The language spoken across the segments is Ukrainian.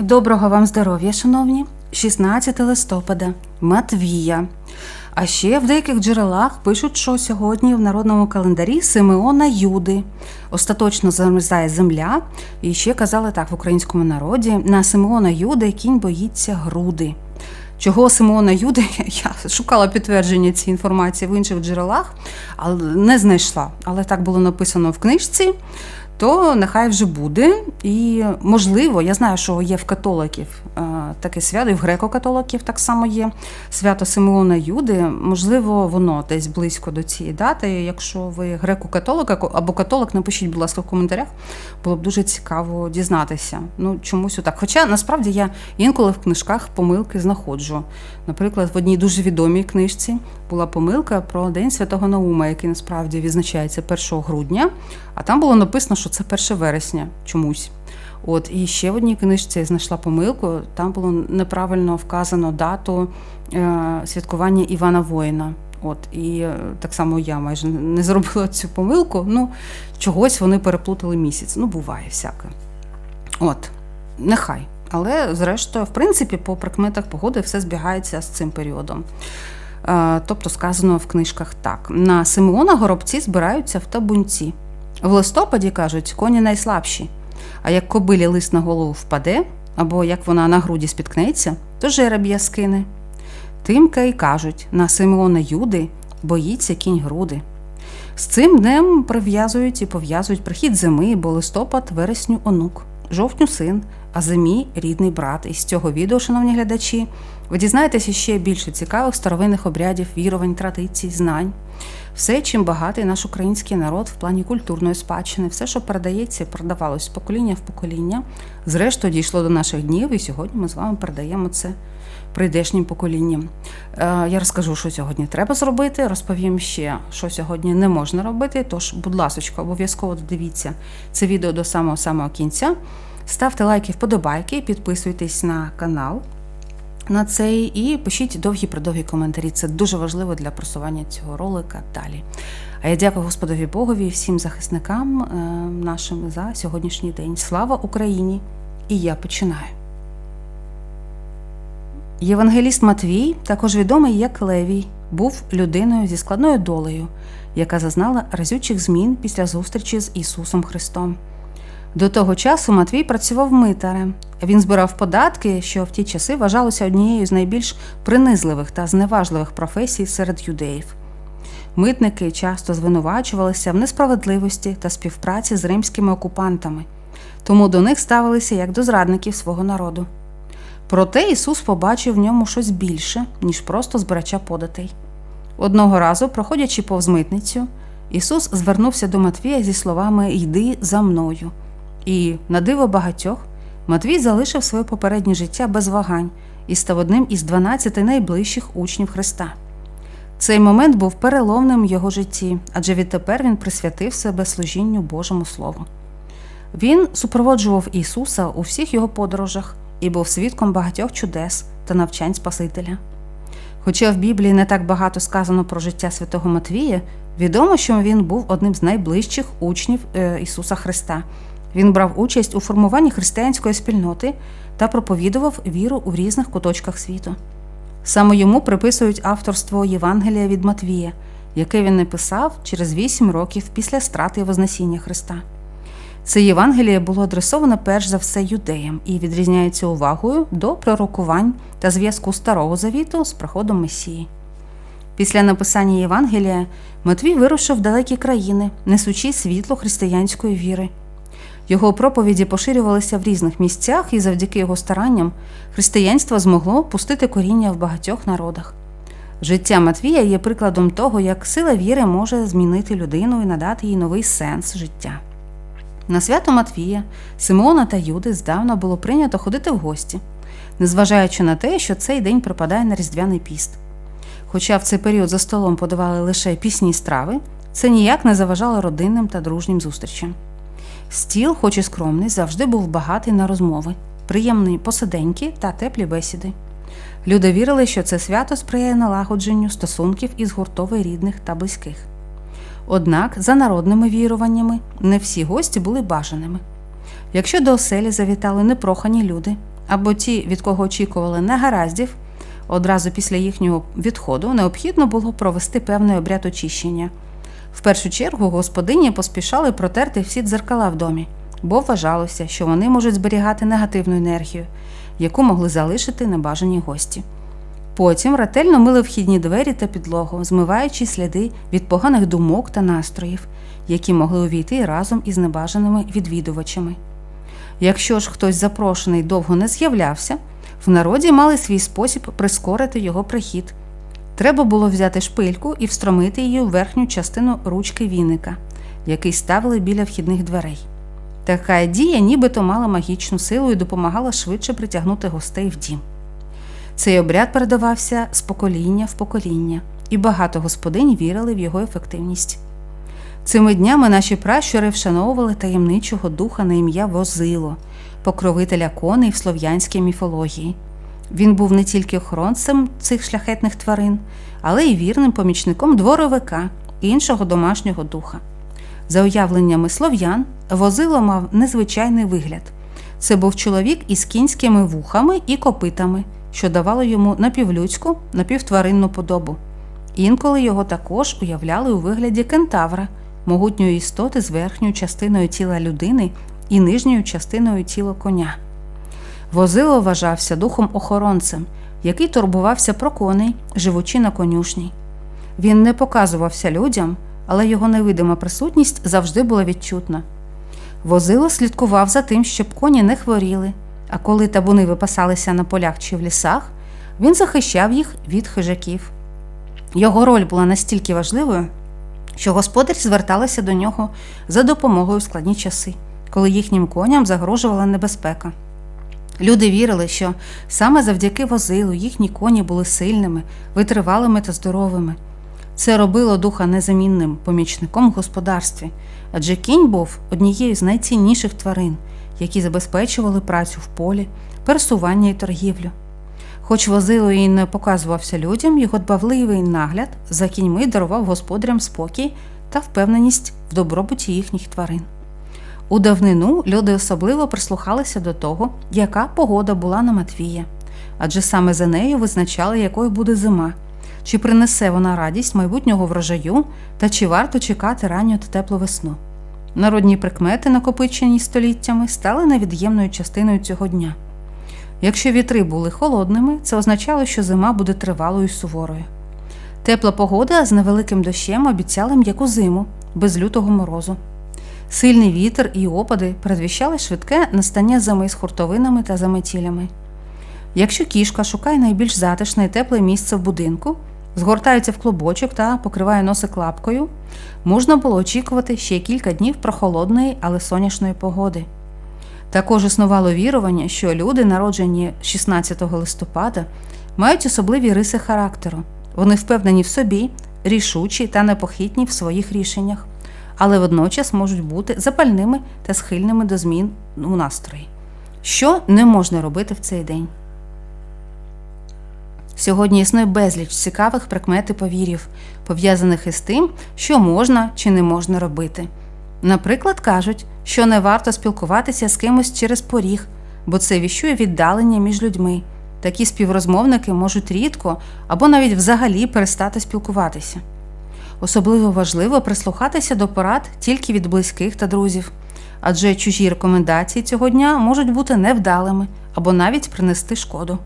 Доброго вам здоров'я, шановні! 16 листопада, Матвія. А ще в деяких джерелах пишуть, що сьогодні в народному календарі Симеона Юди. Остаточно замерзає земля. І ще казали так в українському народі: на Симеона Юди кінь боїться груди. Чого Симеона Юди, я шукала підтвердження цієї інформації в інших джерелах, але не знайшла. Але так було написано в книжці то нехай вже буде. І можливо, я знаю, що є в католиків е, таке свято, і в греко-католиків так само є свято Симеона Юди. Можливо, воно десь близько до цієї дати. Якщо ви греко-католик або католик, напишіть, будь ласка, в коментарях. Було б дуже цікаво дізнатися. Ну, чомусь отак. Хоча насправді я інколи в книжках помилки знаходжу. Наприклад, в одній дуже відомій книжці була помилка про День Святого Наума, який насправді відзначається 1 грудня, а там було написано, що це 1 вересня чомусь. От і ще в одній книжці я знайшла помилку. Там було неправильно вказано дату е, святкування Івана Воїна. От і е, так само я майже не зробила цю помилку. Ну, чогось вони переплутали місяць. Ну, буває всяке. От, нехай. Але, зрештою, в принципі, по прикметах погоди все збігається з цим періодом. Е, тобто сказано в книжках так: на Симеона горобці збираються в табунці. В листопаді кажуть, коні найслабші. А як кобилі лист на голову впаде, або як вона на груді спіткнеться, то жереб'я скине. Тимка й кажуть, на Симеона Юди боїться кінь груди. З цим днем прив'язують і пов'язують прихід зими, бо листопад вересню онук, жовтню син, а зимі рідний брат. І з цього відео, шановні глядачі, ви дізнаєтеся ще більше цікавих старовинних обрядів, вірувань, традицій, знань. Все, чим багатий наш український народ в плані культурної спадщини, все, що передається, продавалось з покоління в покоління, зрештою дійшло до наших днів, і сьогодні ми з вами передаємо це прийдешнім поколінням. Е, я розкажу, що сьогодні треба зробити. Розповім ще, що сьогодні не можна робити. Тож, будь ласка, обов'язково додивіться це відео до самого самого кінця. Ставте лайки, вподобайки, підписуйтесь на канал на цей і пишіть довгі продовгі коментарі. Це дуже важливо для просування цього ролика далі. А я дякую Господові Богові і всім захисникам е, нашим за сьогоднішній день. Слава Україні! І я починаю. Євангеліст Матвій, також відомий як Левій, був людиною зі складною долею, яка зазнала разючих змін після зустрічі з Ісусом Христом. До того часу Матвій працював митарем. Він збирав податки, що в ті часи вважалося однією з найбільш принизливих та зневажливих професій серед юдеїв. Митники часто звинувачувалися в несправедливості та співпраці з римськими окупантами, тому до них ставилися як до зрадників свого народу. Проте Ісус побачив в ньому щось більше, ніж просто збирача податей. Одного разу, проходячи повз митницю, Ісус звернувся до Матвія зі словами Йди за мною. І, на диво багатьох, Матвій залишив своє попереднє життя без вагань і став одним із 12 найближчих учнів Христа. Цей момент був переломним в його житті, адже відтепер він присвятив себе служінню Божому Слову. Він супроводжував Ісуса у всіх його подорожах і був свідком багатьох чудес та навчань Спасителя. Хоча в Біблії не так багато сказано про життя святого Матвія, відомо, що він був одним з найближчих учнів е, Ісуса Христа. Він брав участь у формуванні християнської спільноти та проповідував віру у різних куточках світу. Саме йому приписують авторство Євангелія від Матвія, яке він написав через вісім років після страти Вознесіння Христа. Це Євангеліє було адресовано перш за все юдеям і відрізняється увагою до пророкувань та зв'язку Старого Завіту з приходом Месії. Після написання Євангелія Матвій вирушив в далекі країни, несучи світло християнської віри. Його проповіді поширювалися в різних місцях, і завдяки його старанням християнство змогло пустити коріння в багатьох народах. Життя Матвія є прикладом того, як сила віри може змінити людину і надати їй новий сенс життя. На свято Матвія, Симеона та Юди здавна було прийнято ходити в гості, незважаючи на те, що цей день припадає на Різдвяний піст. Хоча в цей період за столом подавали лише пісні страви, це ніяк не заважало родинним та дружнім зустрічам. Стіл, хоч і скромний, завжди був багатий на розмови, приємні посиденьки та теплі бесіди. Люди вірили, що це свято сприяє налагодженню стосунків із гуртових рідних та близьких. Однак, за народними віруваннями, не всі гості були бажаними. Якщо до оселі завітали непрохані люди, або ті, від кого очікували негараздів, одразу після їхнього відходу необхідно було провести певний обряд очищення. В першу чергу господині поспішали протерти всі дзеркала в домі, бо вважалося, що вони можуть зберігати негативну енергію, яку могли залишити небажані гості. Потім ретельно мили вхідні двері та підлогу, змиваючи сліди від поганих думок та настроїв, які могли увійти разом із небажаними відвідувачами. Якщо ж хтось запрошений довго не з'являвся, в народі мали свій спосіб прискорити його прихід. Треба було взяти шпильку і встромити її у верхню частину ручки віника, який ставили біля вхідних дверей. Така дія нібито мала магічну силу і допомагала швидше притягнути гостей в дім. Цей обряд передавався з покоління в покоління, і багато господинь вірили в його ефективність. Цими днями наші пращури вшановували таємничого духа на ім'я Возило, покровителя коней в слов'янській міфології. Він був не тільки охоронцем цих шляхетних тварин, але й вірним помічником дворовика, іншого домашнього духа. За уявленнями слов'ян, Возило мав незвичайний вигляд. Це був чоловік із кінськими вухами і копитами, що давало йому напівлюдську, напівтваринну подобу. Інколи його також уявляли у вигляді кентавра, могутньої істоти з верхньою частиною тіла людини і нижньою частиною тіла коня. Возило вважався духом-охоронцем, який турбувався про коней, живучи на конюшні. Він не показувався людям, але його невидима присутність завжди була відчутна. Возило слідкував за тим, щоб коні не хворіли, а коли табуни випасалися на полях чи в лісах, він захищав їх від хижаків. Його роль була настільки важливою, що господарі зверталися до нього за допомогою в складні часи, коли їхнім коням загрожувала небезпека. Люди вірили, що саме завдяки возилу їхні коні були сильними, витривалими та здоровими. Це робило духа незамінним помічником в господарстві, адже кінь був однією з найцінніших тварин, які забезпечували працю в полі, пересування і торгівлю. Хоч возило і не показувався людям, його дбавливий нагляд за кіньми дарував господарям спокій та впевненість в добробуті їхніх тварин. У давнину люди особливо прислухалися до того, яка погода була на Матвія, адже саме за нею визначали, якою буде зима, чи принесе вона радість майбутнього врожаю та чи варто чекати ранню та теплу весну. Народні прикмети, накопичені століттями, стали невід'ємною частиною цього дня. Якщо вітри були холодними, це означало, що зима буде тривалою і суворою. Тепла погода з невеликим дощем обіцяла м'яку зиму, без лютого морозу. Сильний вітер і опади передвіщали швидке настання зими з хуртовинами та заметілями. Якщо кішка шукає найбільш затишне і тепле місце в будинку, згортається в клубочок та покриває носик лапкою, можна було очікувати ще кілька днів прохолодної, але сонячної погоди. Також існувало вірування, що люди, народжені 16 листопада, мають особливі риси характеру. Вони впевнені в собі, рішучі та непохитні в своїх рішеннях, але водночас можуть бути запальними та схильними до змін у настрої. Що не можна робити в цей день? Сьогодні існує безліч цікавих прикмет і повірів, пов'язаних із тим, що можна чи не можна робити. Наприклад, кажуть, що не варто спілкуватися з кимось через поріг, бо це віщує віддалення між людьми. Такі співрозмовники можуть рідко або навіть взагалі перестати спілкуватися. Особливо важливо прислухатися до порад тільки від близьких та друзів, адже чужі рекомендації цього дня можуть бути невдалими або навіть принести шкоду.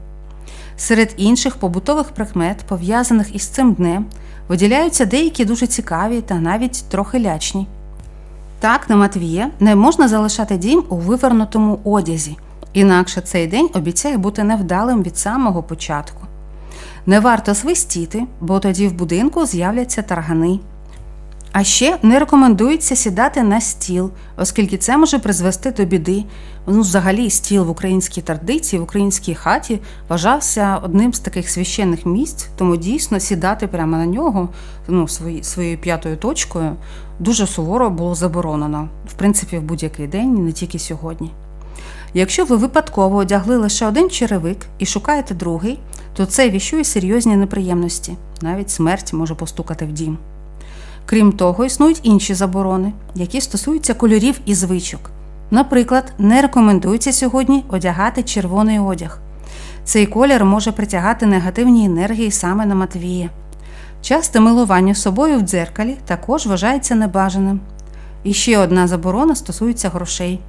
Серед інших побутових прикмет, пов'язаних із цим днем, виділяються деякі дуже цікаві та навіть трохи лячні. Так, на Матвія не можна залишати дім у вивернутому одязі, інакше цей день обіцяє бути невдалим від самого початку. Не варто свистіти, бо тоді в будинку з'являться таргани. А ще не рекомендується сідати на стіл, оскільки це може призвести до біди. Ну, взагалі, стіл в українській традиції, в українській хаті вважався одним з таких священних місць, тому дійсно сідати прямо на нього, ну, свої, своєю п'ятою точкою, дуже суворо було заборонено, в принципі, в будь-який день, не тільки сьогодні. Якщо ви випадково одягли лише один черевик і шукаєте другий, то це віщує серйозні неприємності, навіть смерть може постукати в дім. Крім того, існують інші заборони, які стосуються кольорів і звичок. Наприклад, не рекомендується сьогодні одягати червоний одяг. Цей колір може притягати негативні енергії саме на Матвія. Часте милування собою в дзеркалі також вважається небажаним. І ще одна заборона стосується грошей.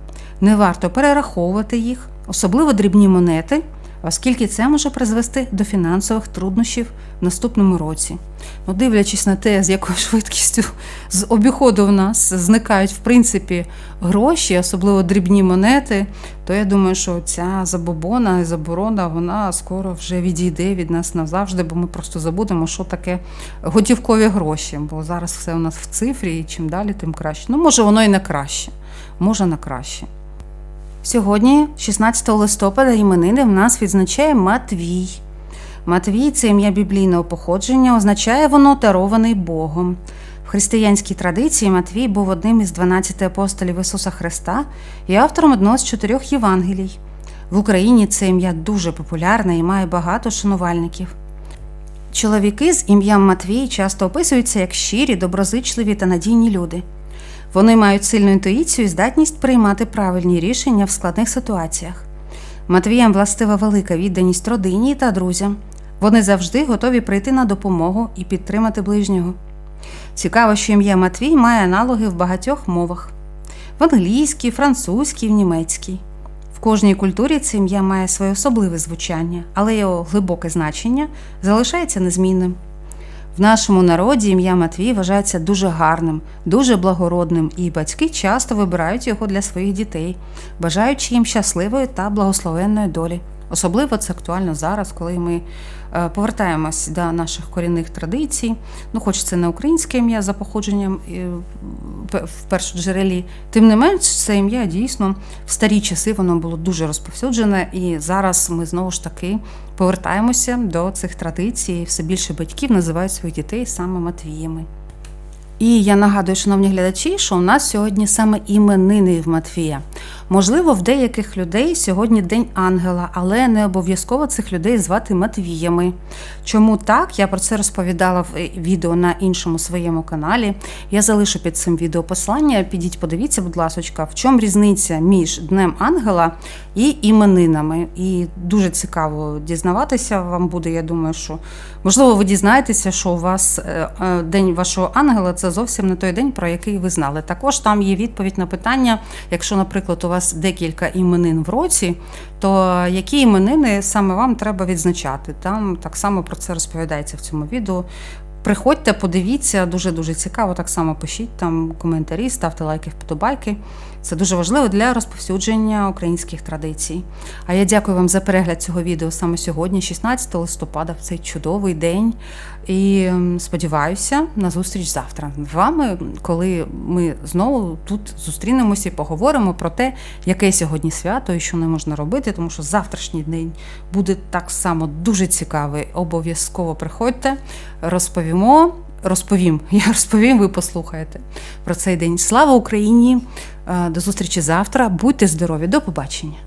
Не варто перераховувати їх, особливо дрібні монети, оскільки це може призвести до фінансових труднощів в наступному році. Ну, дивлячись на те, з якою швидкістю з обіходу в нас зникають в принципі гроші, особливо дрібні монети, то я думаю, що ця забобона і заборона вона скоро вже відійде від нас назавжди, бо ми просто забудемо, що таке готівкові гроші. Бо зараз все у нас в цифрі, і чим далі, тим краще. Ну, може, воно і на краще. Може, на краще. Сьогодні, 16 листопада, іменини в нас відзначає Матвій. Матвій це ім'я біблійного походження, означає воно дарований Богом. В християнській традиції Матвій був одним із 12 апостолів Ісуса Христа і автором одного з чотирьох Євангелій. В Україні це ім'я дуже популярне і має багато шанувальників. Чоловіки з ім'ям Матвій часто описуються як щирі, доброзичливі та надійні люди. Вони мають сильну інтуїцію і здатність приймати правильні рішення в складних ситуаціях. Матвіям властива велика відданість родині та друзям. Вони завжди готові прийти на допомогу і підтримати ближнього. Цікаво, що ім'я Матвій має аналоги в багатьох мовах: в англійській, французькій, в німецькій. В кожній культурі це ім'я має своє особливе звучання, але його глибоке значення залишається незмінним. В нашому народі ім'я Матвій вважається дуже гарним, дуже благородним, і батьки часто вибирають його для своїх дітей, бажаючи їм щасливої та благословенної долі. Особливо це актуально зараз, коли ми е, повертаємось до наших корінних традицій. Ну, хоч це не українське ім'я за походженням в першоджерелі. Тим не менш, це ім'я дійсно в старі часи воно було дуже розповсюджене, і зараз ми знову ж таки повертаємося до цих традицій. Все більше батьків називають своїх дітей саме Матвіями. І я нагадую, шановні глядачі, що у нас сьогодні саме іменини в Матвія. Можливо, в деяких людей сьогодні День ангела, але не обов'язково цих людей звати Матвіями. Чому так? Я про це розповідала в е, відео на іншому своєму каналі. Я залишу під цим відео послання. Підіть, подивіться, будь ласка, в чому різниця між Днем Ангела і іменинами. І дуже цікаво дізнаватися вам буде. Я думаю, що можливо ви дізнаєтеся, що у вас е, е, день вашого ангела це зовсім не той день, про який ви знали. Також там є відповідь на питання, якщо, наприклад, у вас декілька іменин в році, то які іменини саме вам треба відзначати? Там так само про це розповідається в цьому відео. Приходьте, подивіться, дуже дуже цікаво. Так само пишіть там коментарі, ставте лайки, вподобайки. Це дуже важливо для розповсюдження українських традицій. А я дякую вам за перегляд цього відео саме сьогодні, 16 листопада, в цей чудовий день. І сподіваюся на зустріч завтра з вами, коли ми знову тут зустрінемося і поговоримо про те, яке сьогодні свято і що не можна робити, тому що завтрашній день буде так само дуже цікавий. Обов'язково приходьте, розповімо. Розповім, я розповім, ви послухаєте про цей день. Слава Україні! Е, До зустрічі завтра. Будьте здорові, до побачення.